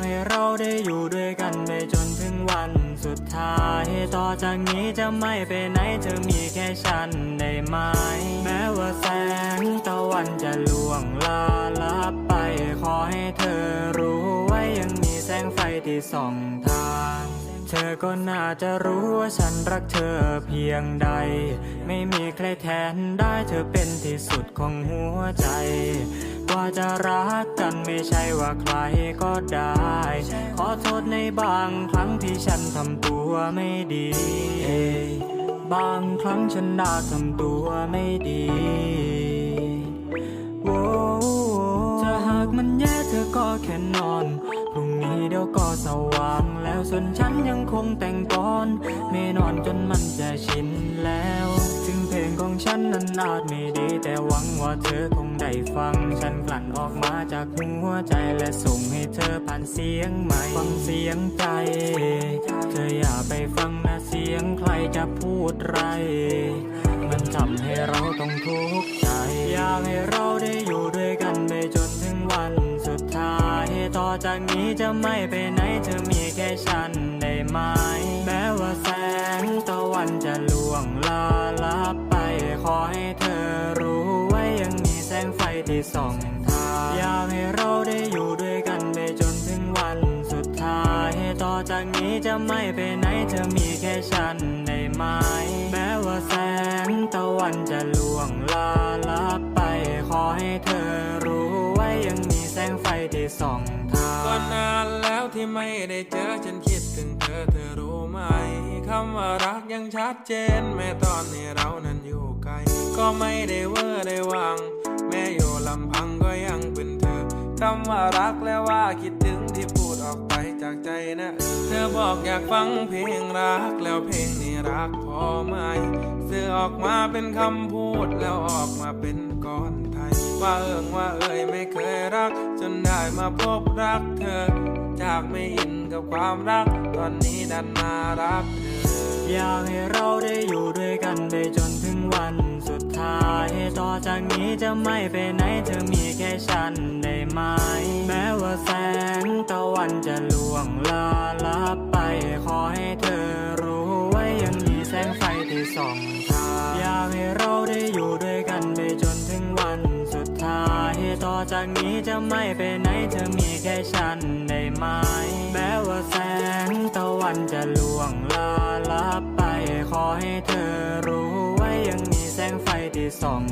ให้เราได้อยู่ด้วยกันไปจนถึงวันสุดท้าย ต่อจากนี้จะไม่ไปไหนเธอมีแค่ฉันได้ไหม แม้ว่าแสงตะวันจะล่วงลาลับไป ขอให้เธอรู้ไว้ยังมีแสงไฟที่ส่องทาง เธอก็น่าจะรู้ว่าฉันรักเธอเพียงใด ไม่มีใครแทนได้เธอเป็นที่สุดของหัวใจ ว่าจะรักกันไม่ใช่ว่าใครก็ได้ ขอโทษในบางครั้งที่ฉันทำตัวไม่ดี บางครั้งฉันได้ทำตัวไม่ดีโว้ ส่วนฉันยังคงแต่งกอนไม่นอนจนมันจะชินแล้ว ถึงเพลงของฉันนั้นอาจไม่ดี แต่หวังว่าเธอคงได้ฟัง ฉันกลั่นออกมาจากหัวใจและส่งให้เธอผ่านเสียงใหม่ฟังเสียงใจ เธออย่าไปฟังนะเสียงใครจะพูดไร มันทำให้เราต้องทุกข์ใจ อยากให้เราได้ จากนี้จะไม่ไปไหนเธอมีแค่ฉันได้ไหม แม้ว่าแสงตะวันจะล่วงลาลับไป ขอให้เธอรู้ไว้ยังมีแสงไฟที่ส่องทางอยากให้เราได้อยู่ด้วยกันไปจนถึงวันสุดท้าย ต่อจากนี้จะไม่ไปไหนเธอมีแค่ฉันได้ไหม แม้ว่าแสงตะวันจะล่วงลาลับไป ขอให้เธอรู้ ส่องทางก็นานแล้วที่ไม่ได้เจอฉันคิดถึงเธอเธอรู้ไหมคำว่ารักยังชัดเจน แม้ตอนนี้เรานั้นอยู่ไกล ก็ไม่ได้เวอร์ได้วัง แม้อยู่ลำพังก็ยังเป็นเธอคำว่ารักและว่าคิดถึงที่พูดออกไปจากใจนะ เธอบอกอยากฟังเพลงรักแล้วเพลงนี้รักพอไหมเสื่อออกมาเป็นคำพูดแล้วออกมาเป็นก้อนท ว่าเอิงว่าเอ่ยไม่เคยรัก จนได้มาพบรักเธอ จากไม่อินกับความรัก ตอนนี้ดันมารักเธอ อยากให้เราได้อยู่ด้วยกันไปจนถึงวันสุดท้าย ต่อจากนี้จะไม่ไปไหนเธอมีแค่ฉันได้ไหม แม้ว่าแสงตะวันจะล่วงลาลับไป ขอให้เธอรู้ไว้ยังมีแสงไฟที่ส่อง ต่อจากนี้จะไม่ไปไหนเธอมีแค่ฉันได้ไหม แม้ว่าแสงตะวันจะล่วงลาลับไป ขอให้เธอรู้ไว้ยังมีแสงไฟที่ส่อง